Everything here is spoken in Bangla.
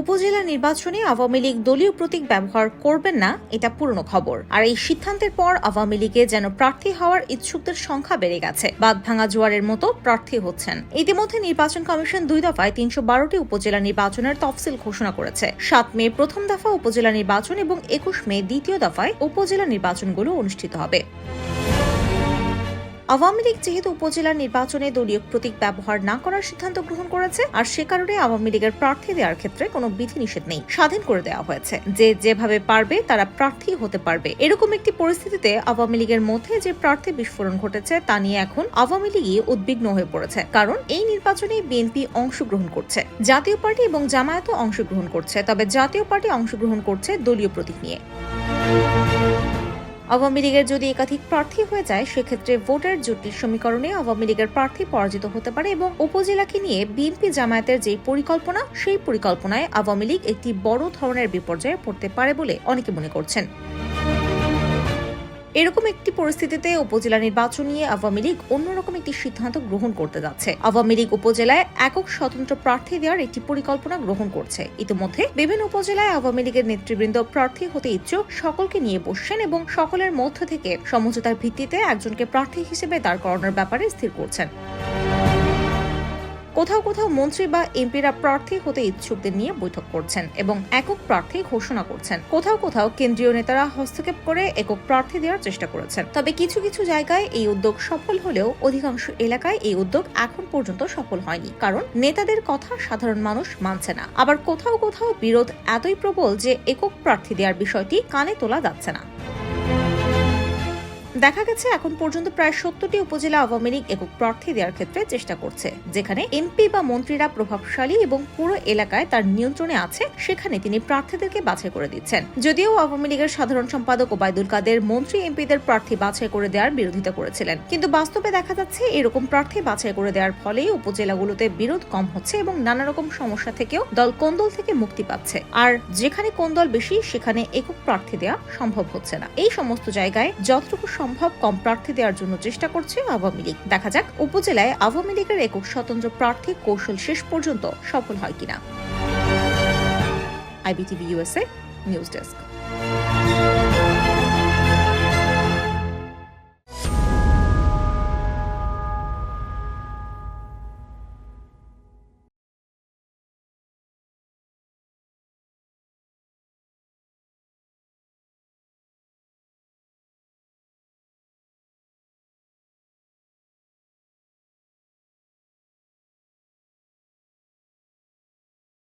উপজেলা নির্বাচনে আওয়ামী লীগ দলীয় প্রতীক ব্যবহার করবেন না, এটা পুরনো খবর। আর এই সিদ্ধান্তের পর আওয়ামী লীগে যেন প্রার্থী হওয়ার ইচ্ছুকদের সংখ্যা বেড়ে গেছে। বাদ ভাঙা জোয়ারের মতো প্রার্থী হচ্ছেন। ইতিমধ্যে নির্বাচন কমিশন দুই দফায় তিনশো বারোটি উপজেলা নির্বাচনের তফসিল ঘোষণা করেছে। সাত মে প্রথম দফা উপজেলা নির্বাচন এবং একুশ মে দ্বিতীয় দফায় উপজেলা নির্বাচনগুলো অনুষ্ঠিত হবে। আওয়ামী লীগ যেহেতু উপজেলা নির্বাচনে দলীয় প্রতীক ব্যবহার না করার সিদ্ধান্ত গ্রহণ করেছে, আর সে কারণে আওয়ামী লীগের প্রার্থী দেওয়ার ক্ষেত্রে কোনো বিধিনিষেধ নেই। স্বাধীন করে দেওয়া হয়েছে। যে যেভাবে পারবে, তারা প্রার্থী হতে পারবে। এরকম একটি পরিস্থিতিতে আওয়ামী লীগের মধ্যে যে প্রার্থী বিস্ফোরণ ঘটেছে, তা নিয়ে এখন আওয়ামী লীগই উদ্বিগ্ন হয়ে পড়েছে। কারণ এই নির্বাচনে বিএনপি অংশগ্রহণ করছে, জাতীয় পার্টি এবং জামায়াতও অংশগ্রহণ করছে। তবে জাতীয় পার্টি অংশগ্রহণ করছে দলীয় প্রতীক নিয়ে। আওয়ামী লীগের যদি একাধিক প্রার্থী হয়ে যায়, সেক্ষেত্রে ভোটার জুটির সমীকরণে আওয়ামী লীগের প্রার্থী পরাজিত হতে পারে এবং উপজেলাকে নিয়ে বিএনপি জামায়াতের যে পরিকল্পনা, সেই পরিকল্পনায় আওয়ামী লীগ একটি বড় ধরনের বিপর্যয়ে পড়তে পারে বলে অনেকে মনে করছেন। এরকম একটি পরিস্থিতিতে উপজেলা নির্বাচন নিয়ে আওয়ামী লীগ অন্যরকম একটি সিদ্ধান্ত গ্রহণ করতে যাচ্ছে। আওয়ামী লীগ উপজেলায় একক স্বতন্ত্র প্রার্থী দেওয়ার একটি পরিকল্পনা গ্রহণ করছে। ইতিমধ্যে বিভিন্ন উপজেলায় আওয়ামী লীগের নেতৃবৃন্দ প্রার্থী হতে ইচ্ছুক সকলকে নিয়ে বসছেন এবং সকলের মধ্য থেকে সমঝোতার ভিত্তিতে একজনকে প্রার্থী হিসেবে দাঁড় করানোর ব্যাপারে স্থির করছেন। কোথাও কোথাও মন্ত্রী বা এমপিরা প্রার্থী হতে ইচ্ছুকদের নিয়ে বৈঠক করছেন এবং একক প্রার্থী ঘোষণা করছেন। কোথাও কোথাও কেন্দ্রীয় নেতারা হস্তক্ষেপ করে একক প্রার্থী দেওয়ার চেষ্টা করেছেন। তবে কিছু কিছু জায়গায় এই উদ্যোগ সফল হলেও অধিকাংশ এলাকায় এই উদ্যোগ এখন পর্যন্ত সফল হয়নি। কারণ নেতাদের কথা সাধারণ মানুষ মানছে না। আবার কোথাও কোথাও বিরোধ এতই প্রবল যে একক প্রার্থী দেওয়ার বিষয়টি কানে তোলা যাচ্ছে না। দেখা গেছে এখন পর্যন্ত প্রায় সত্তরটি উপজেলা আওয়ামী লীগ একক প্রার্থী দেওয়ার ক্ষেত্রে চেষ্টা করছে। যেখানে এমপি বা মন্ত্রীরা প্রভাবশালী এবং পুরো এলাকায় তার নিয়ন্ত্রণে আছে, সেখানে তিনি প্রার্থীদেরকে বাছাই করে দিচ্ছেন। যদিও আওয়ামী লীগের সাধারণ সম্পাদক ওবায়দুল কাদের মন্ত্রী এমপিদের প্রার্থী বাছাই করে দেওয়ার বিরোধিতা করেছিলেন। কিন্তু বাস্তবে দেখা যাচ্ছে এরকম প্রার্থী বাছাই করে দেওয়ার ফলে উপজেলাগুলোতে বিরোধ কম হচ্ছে এবং নানা রকম সমস্যা থেকেও দল কোন্দল থেকে মুক্তি পাচ্ছে। আর যেখানে কোন্দল বেশি, সেখানে একক প্রার্থী দেওয়া সম্ভব হচ্ছে না। এই সমস্ত জায়গায় যতটুকু সম্ভব কম প্রার্থী দেওয়ার জন্য চেষ্টা করছে আওয়ামী লীগ। দেখা যাক, উপজেলায় আওয়ামী লীগের একক স্বতন্ত্র প্রার্থী কৌশল শেষ পর্যন্ত সফল হয় কিনা। IBTV USA news desk.